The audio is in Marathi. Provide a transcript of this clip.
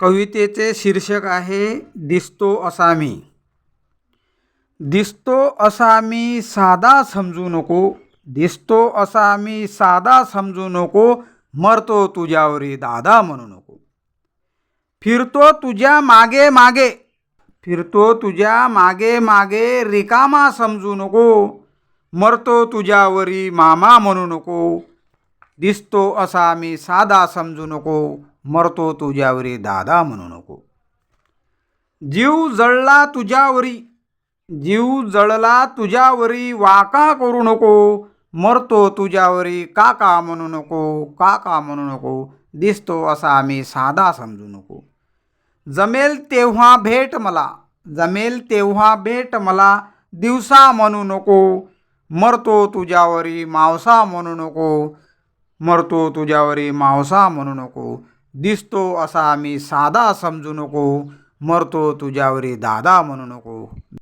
कवितेचे शीर्षक आहे दिसतो असा मी दिसतो असा मी साधा समजू नको दिसतो असा मी साधा समजू नको मरतो तुझ्यावरी दादा म्हणू नको. फिरतो तुझ्या मागे मागे फिरतो तुझ्या मागे मागे रिकामा समजू नको मरतो तुझ्यावरी मामा म्हणू नको. दिसतो असा मी साधा समजू नको मरतो तुझ्यावरी दादा म्हणू नको. जीव जळला तुझ्यावरी जीव जळला तुझ्यावरी वाका करू नको. मरतो तुझ्यावरी काका म्हणू नको काका म्हणू नको. दिसतो असा आम्ही साधा समजू नको. जमेल तेव्हा भेट मला जमेल तेव्हा भेट मला. दिवसा म्हणू नको. मरतो तुझ्यावरी मावसा म्हणू नको. मरतो तुझ्यावरी मावसा म्हणू नको. दिसतो असा आम्ही साधा समजू नको. मरतो तुझ्यावरी दादा म्हणू नको.